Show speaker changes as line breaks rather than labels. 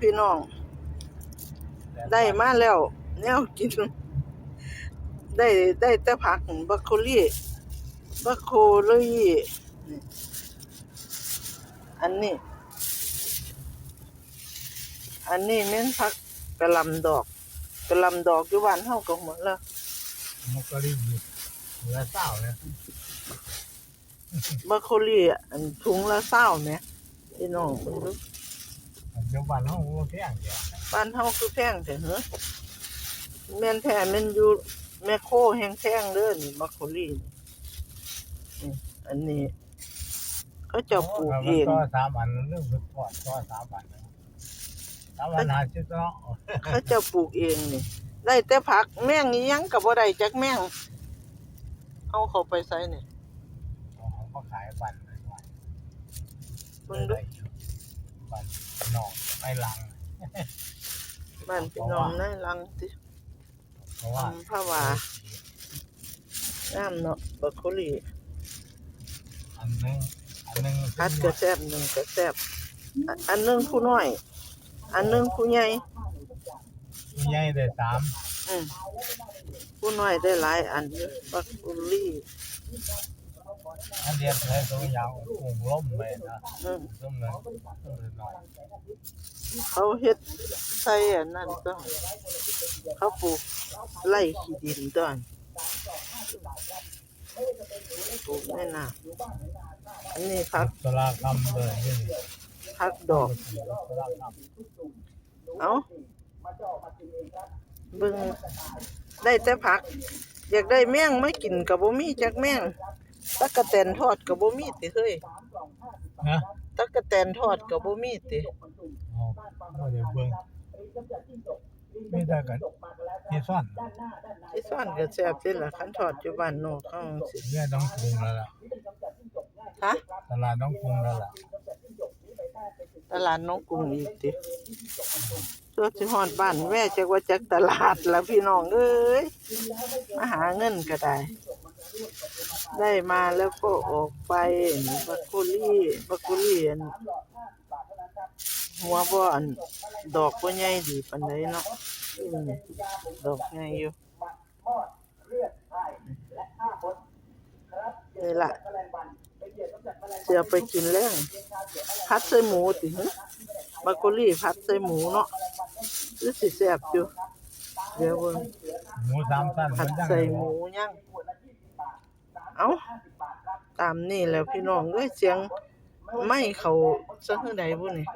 พี่น้อง ได้มาแล้ว แนวกิน ได้ได้แต่ผักบรอกโคลีบรอกโคลีนี่อันนี้ อันนี้แม่นผักกะหล่ำดอกกะหล่ำดอกอยู่บ้านเฮาก็หมดแล้ว
มันก็รีบอยู่เหลือเศร้าเลย
บรอกโคลีอะอันถุงละ20แหมพี่น้อง เบิ่งดู
เดี๋ยววันห้องว่าเที่ยงเดียว
บ้านเฮาคือแพงแต่เหรอแม่นแท้แม่นอยู่แม่โคแห้งแพงเด้อนี่บรอกโคลีนี่อันนี้เขาเจะปลูกเอง
ก็สามอันเรื่องสุดก่อนก็สามอันนะสามอันหาชิดเนาะ
เขาเจะปลูกเองนี่ได้แต่ผักแม่งอีหยังก็บ่ได้จักแม่งเอาเข้าไปใส่นี่
เขาก็ขายบันไปหน่อย
เบิ่ง ดู
บันนอกไม่ลัง
บ้านพี่น้องในลังติ
เพราะว่า
ทำผ้าหวางามเนาะบรอกโคลี
อันนึงอันนึง
พัดก็แซ่บหนึงก็แซ่บอันอันหนึงผู้น้อย อันหนึงผู้ใหญ่
ใหญ่ได้สาม
อืมผู้น้อยได้หลายอันอยู่บรอกโคลี
อันเดียวใช้ตัวยาวกุ้งล้มไปนะ
อืม
ต้มเลยต้มเลยหน่อย
เขาเฮ็ดใส่อันนั้นก็เขาปลูกไร่ขี้ดินต้นปลูกแม่นาอันนี้พัก
ตลาดคำเลยนี่
พักดอก
ตลาดค
เอาเบิ่งได้แต่ผัก อยากได้แมงไม่กินกับบ่มีจักแมง ตักกะแตนทอดกับบ่มีติเฮ้ยำ
นะ
ตักกะแตนทอดกับบ่มีติ
อ๋อไม่ได้เบิ่งไม่ได้กันที่ซ่อน
ที่ซ่อนก็แซ่บสิล่ะคันทอดอยู่บ้านนอกเขาจั่งสิ
เนี่ยต้องปรุงแล้วล่ะ
ฮะ
ตลาดต้องปรุงแล้วล่ะ
ตลาดน้องกรุงอีกติตัวสิฮอดบ้านแม่จักว่าจักตลาดล่ะพี่น้องเอ้ยมาหาเงินก็ได้ ได้มาแล้วก็ออกไปนี่บักโคลี่บักโคลี่อันหัวบ่อันดอกบ่ใหญ่ดีปานใดเนาะอืมดอกใหญ่อยู่นี่ล่ะเสียไปกินแล้งพัดใส่หมูติหึบักโคลี่พัดใส่หมูเนาะคือสิแซ่บอยู่เดี๋ยวเบิ่ง
หมูสามสั้น
ผัด
มันยัง
ใส่หมูย่าง เอาตามนี่แล้วพี่น้องเอ้ยเสียงไม่เขาซะคือใดบุนี่